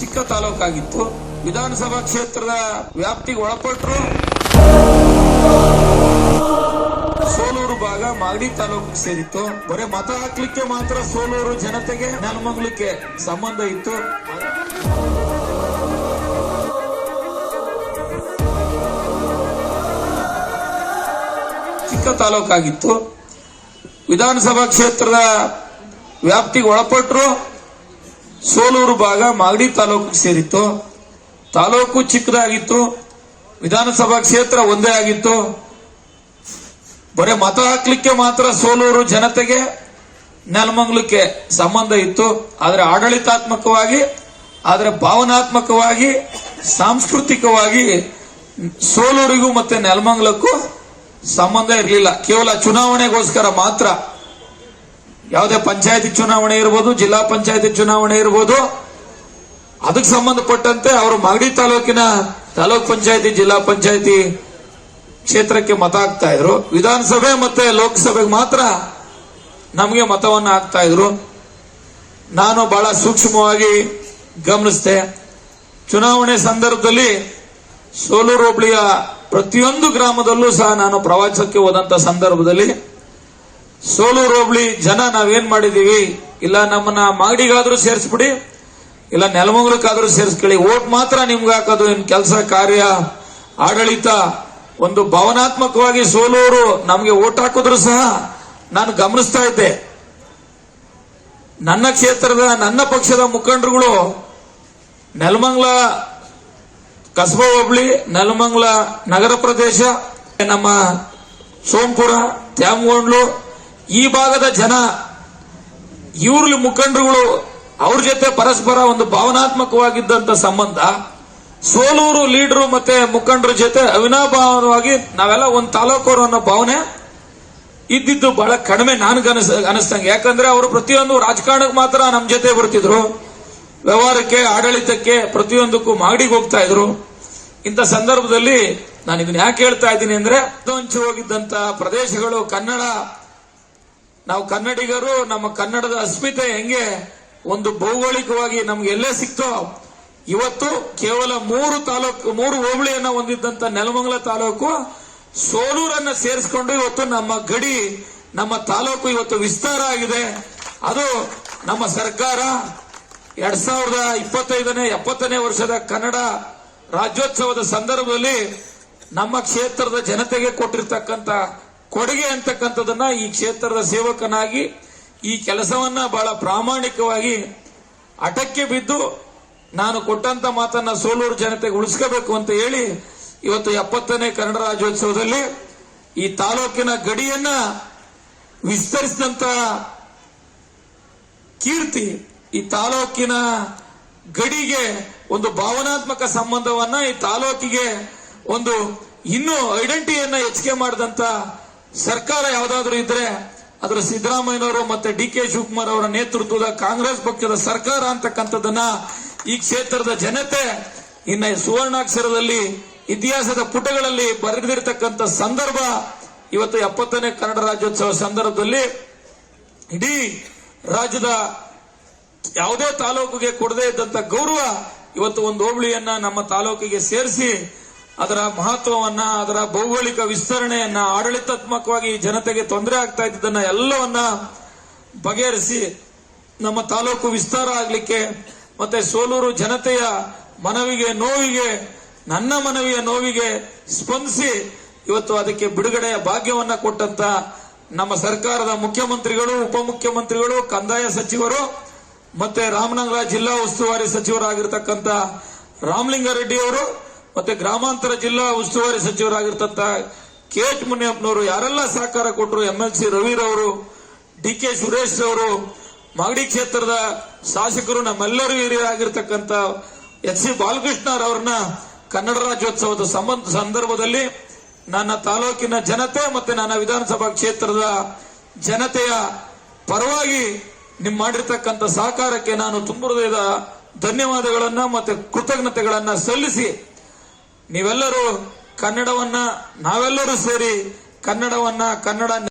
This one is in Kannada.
ಚಿಕ್ಕ ತಾಲೂಕಾಗಿತ್ತು. ವಿಧಾನಸಭಾ ಕ್ಷೇತ್ರದ ವ್ಯಾಪ್ತಿಗೆ ಒಳಪಟ್ಟರು ಸೋಲೂರು ಭಾಗ ಮಾಗಡಿ ತಾಲೂಕಿಗೆ ಸೇರಿತ್ತು. ಬರೀ ಮತ ಹಾಕ್ಲಿಕ್ಕೆ ಮಾತ್ರ ಸೋಲೂರು ಜನತೆಗೆ ನೆಲಮಂಗ್ಲಕ್ಕೆ ಸಂಬಂಧ ಇತ್ತು. ಚಿಕ್ಕ ತಾಲೂಕಾಗಿತ್ತು. ವಿಧಾನಸಭಾ ಕ್ಷೇತ್ರದ ವ್ಯಾಪ್ತಿಗೆ ಒಳಪಟ್ಟರು ಸೋಲೂರು ಭಾಗ ಮಾಗಡಿ ತಾಲೂಕಿಗೆ ಸೇರಿತ್ತು. ತಾಲೂಕು ಚಿಕ್ಕದಾಗಿತ್ತು. ವಿಧಾನಸಭಾ ಕ್ಷೇತ್ರ ಒಂದೇ ಆಗಿತ್ತು. ಬರೀ ಮತ ಹಾಕ್ಲಿಕ್ಕೆ ಮಾತ್ರ ಸೋಲೂರು ಜನತೆಗೆ ನೆಲಮಂಗ್ಲಕ್ಕೆ ಸಂಬಂಧ ಇತ್ತು. ಆದರೆ ಆಡಳಿತಾತ್ಮಕವಾಗಿ, ಆದರೆ ಭಾವನಾತ್ಮಕವಾಗಿ, ಸಾಂಸ್ಕೃತಿಕವಾಗಿ ಸೋಲೂರಿಗೂ ಮತ್ತೆ ನೆಲಮಂಗ್ಲಕ್ಕೂ ಸಂಬಂಧ ಇರಲಿಲ್ಲ. ಕೇವಲ ಚುನಾವಣೆಗೋಸ್ಕರ ಮಾತ್ರ ಯಾವುದೇ ಪಂಚಾಯತಿ ಚುನಾವಣೆ ಇರ್ಬೋದು, ಜಿಲ್ಲಾ ಪಂಚಾಯತಿ ಚುನಾವಣೆ ಇರ್ಬೋದು, ಅದಕ್ಕೆ ಸಂಬಂಧಪಟ್ಟಂತೆ ಅವರು ಮಾಗಡಿ ತಾಲೂಕಿನ ತಾಲೂಕ್ ಪಂಚಾಯತಿ, ಜಿಲ್ಲಾ ಪಂಚಾಯತಿ ಕ್ಷೇತ್ರಕ್ಕೆ ಮತ ಹಾಕ್ತಾ ಇದ್ರು. ವಿಧಾನಸಭೆ ಮತ್ತೆ ಲೋಕಸಭೆಗೆ ಮಾತ್ರ ನಮಗೆ ಮತವನ್ನು ಹಾಕ್ತಾ ಇದ್ರು. ನಾನು ಬಹಳ ಸೂಕ್ಷ್ಮವಾಗಿ ಗಮನಿಸಿದೆ. ಚುನಾವಣೆ ಸಂದರ್ಭದಲ್ಲಿ ಸೋಲೂರು ಹೋಬಳಿಯ ಪ್ರತಿಯೊಂದು ಗ್ರಾಮದಲ್ಲೂ ಸಹ ನಾನು ಪ್ರವಾಸಕ್ಕೆ ಹೋದಂತ ಸಂದರ್ಭದಲ್ಲಿ ಸೋಲೂರು ಹೋಬಳಿ ಜನ ನಾವೇನ್ ಮಾಡಿದೀವಿ? ಇಲ್ಲ ನಮ್ಮನ್ನ ಮಾಗಡಿಗಾದ್ರೂ ಸೇರಿಸ್ಬಿಡಿ, ಇಲ್ಲ ನೆಲಮಂಗ್ಲಕ್ಕಾದ್ರೂ ಸೇರಿಸ್ಕೊಳ್ಳಿ. ಓಟ್ ಮಾತ್ರ ನಿಮ್ಗೆ ಹಾಕೋದು, ಇನ್ ಕೆಲಸ, ಕಾರ್ಯ, ಆಡಳಿತ. ಒಂದು ಭಾವನಾತ್ಮಕವಾಗಿ ಸೋಲೂರು ನಮಗೆ ಓಟ್ ಹಾಕಿದ್ರು ಸಹ ನಾನು ಗಮನಿಸ್ತಾ ಇದ್ದೆ. ನನ್ನ ಕ್ಷೇತ್ರದ, ನನ್ನ ಪಕ್ಷದ ಮುಖಂಡರುಗಳು ನೆಲಮಂಗ್ಲ ಕಸಬಾ ಹೋಬಳಿ, ನೆಲಮಂಗ್ಲ ನಗರ ಪ್ರದೇಶ, ನಮ್ಮ ಸೋಂಪುರ, ತ್ಯಾಮಗೊಂಡ್ಲು ಈ ಭಾಗದ ಜನ, ಇವ್ರಲ್ಲಿ ಮುಖಂಡರುಗಳು ಅವ್ರ ಜೊತೆ ಪರಸ್ಪರ ಒಂದು ಭಾವನಾತ್ಮಕವಾಗಿದ್ದಂತ ಸಂಬಂಧ, ಸೋಲೂರು ಲೀಡರು ಮತ್ತೆ ಮುಖಂಡರ ಜೊತೆ ಅವಿನಾಭಾವವಾಗಿ ನಾವೆಲ್ಲ ಒಂದು ತಾಲೂಕವರು ಅನ್ನೋ ಭಾವನೆ ಇದ್ದಿದ್ದು ಬಹಳ ಕಡಿಮೆ ನನಗ ಅನಿಸ್ತಂಗೆ ಯಾಕಂದ್ರೆ ಅವರು ಪ್ರತಿಯೊಂದು ರಾಜಕಾರಣಕ್ಕೆ ಮಾತ್ರ ನಮ್ಮ ಜೊತೆ ಬರ್ತಿದ್ರು. ವ್ಯವಹಾರಕ್ಕೆ, ಆಡಳಿತಕ್ಕೆ ಪ್ರತಿಯೊಂದಕ್ಕೂ ಮಾಡಿಗೆ ಹೋಗ್ತಾ ಇದ್ರು. ಇಂಥ ಸಂದರ್ಭದಲ್ಲಿ ನಾನು ಇದನ್ನ ಯಾಕೆ ಹೇಳ್ತಾ ಇದ್ದೀನಿ ಅಂದ್ರೆ ಹೋಗಿದ್ದಂತ ಪ್ರದೇಶಗಳು ಕನ್ನಡ ನಾವು ಕನ್ನಡಿಗರು, ನಮ್ಮ ಕನ್ನಡದ ಅಸ್ಮಿತೆ ಹೆಂಗೆ? ಒಂದು ಭೌಗೋಳಿಕವಾಗಿ ನಮ್ಗೆ ಎಲ್ಲೇ ಸಿಕ್ತೋ, ಇವತ್ತು ಕೇವಲ ಮೂರು ತಾಲೂಕು, ಮೂರು ಹೋಬಳಿಯನ್ನ ಹೊಂದಿದ್ದಂತ ನೆಲಮಂಗಲ ತಾಲೂಕು, ಸೋಲೂರನ್ನ ಸೇರಿಸಿಕೊಂಡು ಇವತ್ತು ನಮ್ಮ ಗಡಿ, ನಮ್ಮ ತಾಲೂಕು ಇವತ್ತು ವಿಸ್ತಾರ ಆಗಿದೆ. ಅದು ನಮ್ಮ ಸರ್ಕಾರ ಎರಡ್ ಸಾವಿರದ ಇಪ್ಪತ್ತೈದನೇ, ಎಪ್ಪತ್ತನೇ ವರ್ಷದ ಕನ್ನಡ ರಾಜ್ಯೋತ್ಸವದ ಸಂದರ್ಭದಲ್ಲಿ ನಮ್ಮ ಕ್ಷೇತ್ರದ ಜನತೆಗೆ ಕೊಟ್ಟಿರ್ತಕ್ಕಂಥ ಕೊಡುಗೆ ಅಂತಕ್ಕಂಥದನ್ನ ಈ ಕ್ಷೇತ್ರದ ಸೇವಕನಾಗಿ, ಈ ಕೆಲಸವನ್ನ ಬಹಳ ಪ್ರಾಮಾಣಿಕವಾಗಿ ಅಟಕ್ಕೆ ಬಿದ್ದು, ನಾನು ಕೊಟ್ಟಂತ ಮಾತನ್ನ ಸೋಲೂರು ಜನತೆಗೆ ಉಳಿಸ್ಕೋಬೇಕು ಅಂತ ಹೇಳಿ, ಇವತ್ತು ಎಪ್ಪತ್ತನೇ ಕನ್ನಡ ರಾಜ್ಯೋತ್ಸವದಲ್ಲಿ ಈ ತಾಲೂಕಿನ ಗಡಿಯನ್ನ ವಿಸ್ತರಿಸಿದಂತ ಕೀರ್ತಿ ಈ ತಾಲೂಕಿನ ಗಡಿಗೆ ಒಂದು ಭಾವನಾತ್ಮಕ ಸಂಬಂಧವನ್ನ ಈ ತಾಲೂಕಿಗೆ ಒಂದು ಇನ್ನೂ ಐಡೆಂಟಿಟಿಯನ್ನ ಹೆಚ್ಚಿಗೆ ಮಾಡಿದಂತ ಸರ್ಕಾರ ಯಾವ್ದಾದ್ರು ಇದ್ರೆ ಅದರ ಸಿದ್ದರಾಮಯ್ಯನವರು ಮತ್ತೆ ಡಿ ಕೆ ಶಿವಕುಮಾರ್ ಅವರ ನೇತೃತ್ವದ ಕಾಂಗ್ರೆಸ್ ಪಕ್ಷದ ಸರ್ಕಾರ ಅಂತಕ್ಕಂಥದ್ದನ್ನ ಈ ಕ್ಷೇತ್ರದ ಜನತೆ ಇನ್ನ ಸುವರ್ಣಾಕ್ಷರದಲ್ಲಿ ಇತಿಹಾಸದ ಪುಟಗಳಲ್ಲಿ ಬರೆದಿರ್ತಕ್ಕಂಥ ಸಂದರ್ಭ ಇವತ್ತು ಎಪ್ಪತ್ತನೇ ಕನ್ನಡ ರಾಜ್ಯೋತ್ಸವ ಸಂದರ್ಭದಲ್ಲಿ ಇಡೀ ರಾಜ್ಯದ ಯಾವುದೇ ತಾಲೂಕಿಗೆ ಕೊಡದೇ ಇದ್ದಂತ ಗೌರವ ಇವತ್ತು ಒಂದು ಹೋಬಳಿಯನ್ನ ನಮ್ಮ ತಾಲೂಕಿಗೆ ಸೇರಿಸಿ ಅದರ ಮಹತ್ವವನ್ನ, ಅದರ ಭೌಗೋಳಿಕ ವಿಸ್ತರಣೆಯನ್ನ, ಆಡಳಿತಾತ್ಮಕವಾಗಿ ಜನತೆಗೆ ತೊಂದರೆ ಆಗ್ತಾ ಇದ್ದದನ್ನ ಎಲ್ಲವನ್ನ ಬಗೆಹರಿಸಿ ನಮ್ಮ ತಾಲೂಕು ವಿಸ್ತಾರ ಆಗಲಿಕ್ಕೆ ಮತ್ತೆ ಸೋಲೂರು ಜನತೆಯ ಮನವಿಗೆ, ನೋವಿಗೆ, ನನ್ನ ಮನವಿಯ ನೋವಿಗೆ ಸ್ಪಂದಿಸಿ ಇವತ್ತು ಅದಕ್ಕೆ ಬಿಡುಗಡೆಯ ಭಾಗ್ಯವನ್ನ ಕೊಟ್ಟಂತ ನಮ್ಮ ಸರ್ಕಾರದ ಮುಖ್ಯಮಂತ್ರಿಗಳು, ಉಪಮುಖ್ಯಮಂತ್ರಿಗಳು, ಕಂದಾಯ ಸಚಿವರು, ಮತ್ತೆ ರಾಮನಗರ ಜಿಲ್ಲಾ ಉಸ್ತುವಾರಿ ಸಚಿವರಾಗಿರ್ತಕ್ಕಂಥ ರಾಮಲಿಂಗಾರೆಡ್ಡಿ ಅವರು ಮತ್ತೆ ಗ್ರಾಮಾಂತರ ಜಿಲ್ಲಾ ಉಸ್ತುವಾರಿ ಸಚಿವರಾಗಿರ್ತಂತ ಕೆ ಎಚ್ ಮುನಿಯಪ್ಪನವರು ಯಾರೆಲ್ಲ ಸಹಕಾರ ಕೊಟ್ಟರು ಎಂಎಲ್ಸಿ ಎಲ್ ಸಿ ರವಿರವರು ಡಿ ಕೆ ಸುರೇಶ್ ಅವರು ಮಾಗಡಿ ಕ್ಷೇತ್ರದ ಶಾಸಕರು ನಮ್ಮೆಲ್ಲರೂ ಹಿರಿಯರಾಗಿರ್ತಕ್ಕಂಥ ಎಚ್ ಸಿ ಬಾಲಕೃಷ್ಣರವ್ರನ್ನ ಕನ್ನಡ ರಾಜ್ಯೋತ್ಸವದ ಸಂದರ್ಭದಲ್ಲಿ ನನ್ನ ತಾಲೂಕಿನ ಜನತೆ ಮತ್ತೆ ನನ್ನ ವಿಧಾನಸಭಾ ಕ್ಷೇತ್ರದ ಜನತೆಯ ಪರವಾಗಿ ನಿಮ್ ಮಾಡಿರ್ತಕ್ಕಂಥ ಸಹಕಾರಕ್ಕೆ ನಾನು ತುಂಬ ಹೃದಯದ ಧನ್ಯವಾದಗಳನ್ನ ಮತ್ತೆ ಕೃತಜ್ಞತೆಗಳನ್ನ ಸಲ್ಲಿಸಿ ನೀವೆಲ್ಲರೂ ಕನ್ನಡವನ್ನ ನಾವೆಲ್ಲರೂ ಸೇರಿ ಕನ್ನಡವನ್ನ ಕನ್ನಡ